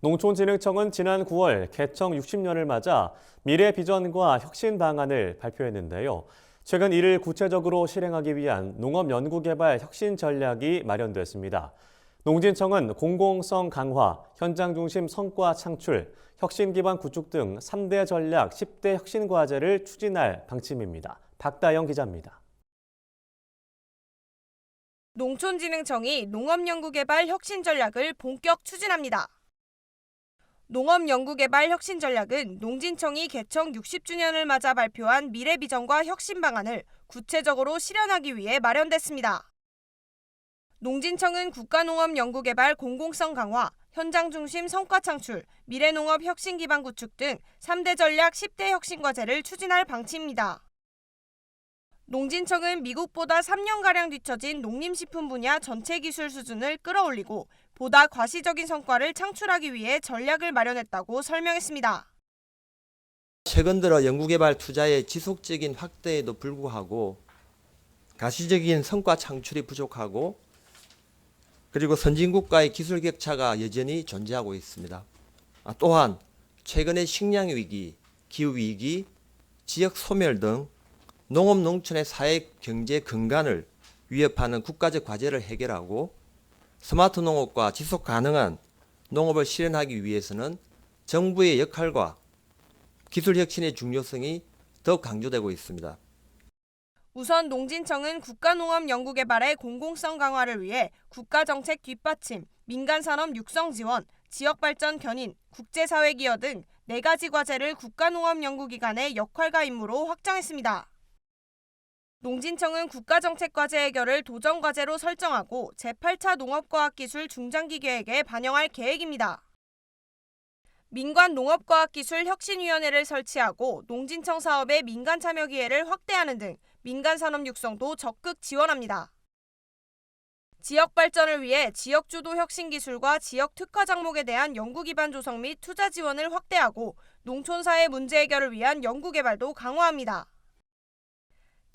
농촌진흥청은 지난 9월 개청 60년을 맞아 미래 비전과 혁신 방안을 발표했는데요. 최근 이를 구체적으로 실행하기 위한 농업연구개발 혁신 전략이 마련됐습니다. 농진청은 공공성 강화, 현장 중심 성과 창출, 혁신 기반 구축 등 3대 전략 10대 혁신 과제를 추진할 방침입니다. 박다영 기자입니다. 농촌진흥청이 농업연구개발 혁신 전략을 본격 추진합니다. 농업연구개발 혁신 전략은 농진청이 개청 60주년을 맞아 발표한 미래 비전과 혁신 방안을 구체적으로 실현하기 위해 마련됐습니다. 농진청은 국가농업연구개발 공공성 강화, 현장 중심 성과 창출, 미래농업 혁신 기반 구축 등 3대 전략 10대 혁신 과제를 추진할 방침입니다. 농진청은 미국보다 3년가량 뒤처진 농림식품 분야 전체 기술 수준을 끌어올리고 보다 과시적인 성과를 창출하기 위해 전략을 마련했다고 설명했습니다. 최근 들어 연구개발 투자의 지속적인 확대에도 불구하고 가시적인 성과 창출이 부족하고 그리고 선진국과의 기술 격차가 여전히 존재하고 있습니다. 아, 또한 최근의 식량 위기, 기후 위기, 지역 소멸 등 농업 농촌의 사회 경제 근간을 위협하는 국가적 과제를 해결하고 스마트 농업과 지속 가능한 농업을 실현하기 위해서는 정부의 역할과 기술 혁신의 중요성이 더욱 강조되고 있습니다. 우선 농진청은 국가농업연구개발의 공공성 강화를 위해 국가정책 뒷받침, 민간산업 육성 지원, 지역발전 견인, 국제사회 기여 등네 가지 과제를 국가농업연구기관의 역할과 임무로 확정했습니다. 농진청은 국가정책과제 해결을 도전과제로 설정하고 제8차 농업과학기술 중장기 계획에 반영할 계획입니다. 민관 농업과학기술 혁신위원회를 설치하고 농진청 사업의 민간 참여 기회를 확대하는 등 민간 산업 육성도 적극 지원합니다. 지역 발전을 위해 지역 주도 혁신 기술과 지역 특화 작목에 대한 연구 기반 조성 및 투자 지원을 확대하고 농촌 사회 문제 해결을 위한 연구 개발도 강화합니다.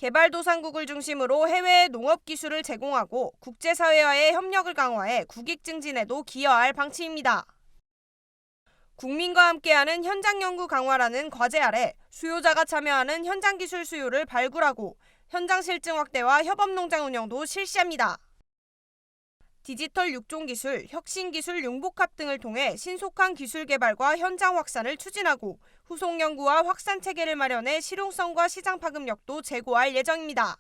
개발도상국을 중심으로 해외의 농업 기술을 제공하고 국제사회와의 협력을 강화해 국익 증진에도 기여할 방침입니다. 국민과 함께하는 현장 연구 강화라는 과제 아래 수요자가 참여하는 현장 기술 수요를 발굴하고 현장 실증 확대와 협업 농장 운영도 실시합니다. 디지털 육종 기술, 혁신 기술 융복합 등을 통해 신속한 기술 개발과 현장 확산을 추진하고 후속 연구와 확산 체계를 마련해 실용성과 시장 파급력도 제고할 예정입니다.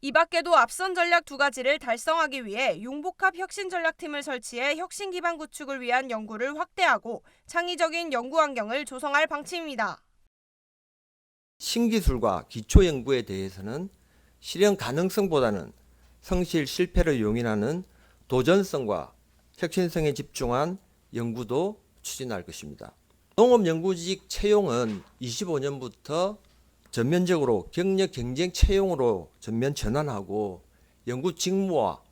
이 밖에도 앞선 전략 두 가지를 달성하기 위해 융복합 혁신 전략팀을 설치해 혁신 기반 구축을 위한 연구를 확대하고 창의적인 연구 환경을 조성할 방침입니다. 신기술과 기초 연구에 대해서는 실현 가능성보다는 성실 실패를 용인하는 도전성과 혁신성에 집중한 연구도 추진할 것입니다. 농업연구직 채용은 25년부터 전면적으로 경력 경쟁 채용으로 전면 전환하고 연구 직무와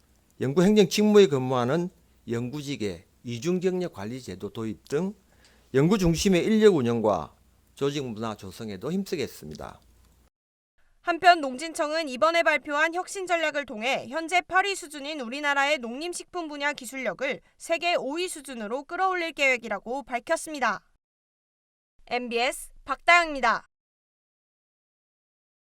연구 행정 직무에 근무하는 연구직의 이중 경력 관리 제도 도입 등 연구 중심의 인력 운영과 조직 문화 조성에도 힘쓰겠습니다. 한편 농진청은 이번에 발표한 혁신 전략을 통해 현재 8위 수준인 우리나라의 농림식품 분야 기술력을 세계 5위 수준으로 끌어올릴 계획이라고 밝혔습니다. MBS 박다영입니다.